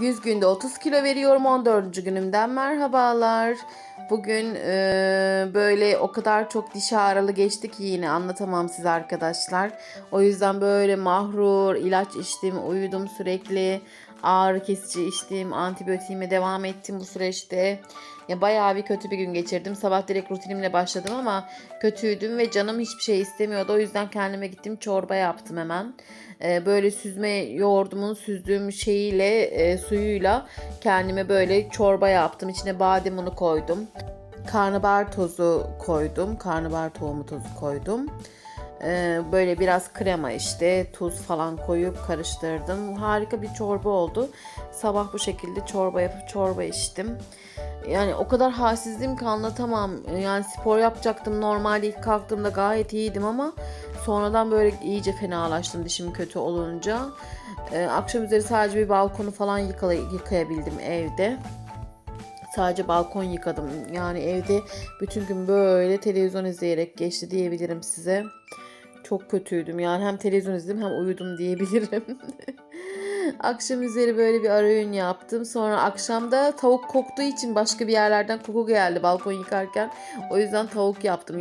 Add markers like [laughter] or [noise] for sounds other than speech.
100 günde 30 kilo veriyorum 14. günümden merhabalar. Bugün e, böyle o kadar çok diş ağrılı geçti ki yine anlatamam size arkadaşlar. O yüzden böyle mahrur, ilaç içtim, uyudum sürekli. Ağrı kesici içtim, antibiyotiğime devam ettim bu süreçte. Ya bayağı bir kötü bir gün geçirdim. Sabah direkt rutinimle başladım ama kötüydüm ve canım hiçbir şey istemiyordu. O yüzden kendime gittim çorba yaptım hemen. Ee, böyle süzme yoğurdumun süzdüğüm şeyiyle e, suyuyla kendime böyle çorba yaptım. İçine badem unu koydum. Karnabahar tozu koydum. Karnabahar tohumu tozu koydum. Ee, böyle biraz krema işte tuz falan koyup karıştırdım. Harika bir çorba oldu. Sabah bu şekilde çorba yapıp çorba içtim. Yani o kadar halsizdim ki anlatamam. Yani spor yapacaktım. Normalde ilk kalktığımda gayet iyiydim ama sonradan böyle iyice fenalaştım dişim kötü olunca. Ee, akşam üzeri sadece bir balkonu falan yıkala- yıkayabildim evde. Sadece balkon yıkadım. Yani evde bütün gün böyle televizyon izleyerek geçti diyebilirim size. Çok kötüydüm yani hem televizyon izledim hem uyudum diyebilirim. [laughs] Akşam üzeri böyle bir ara öğün yaptım. Sonra akşamda tavuk koktuğu için başka bir yerlerden koku geldi balkon yıkarken. O yüzden tavuk yaptım.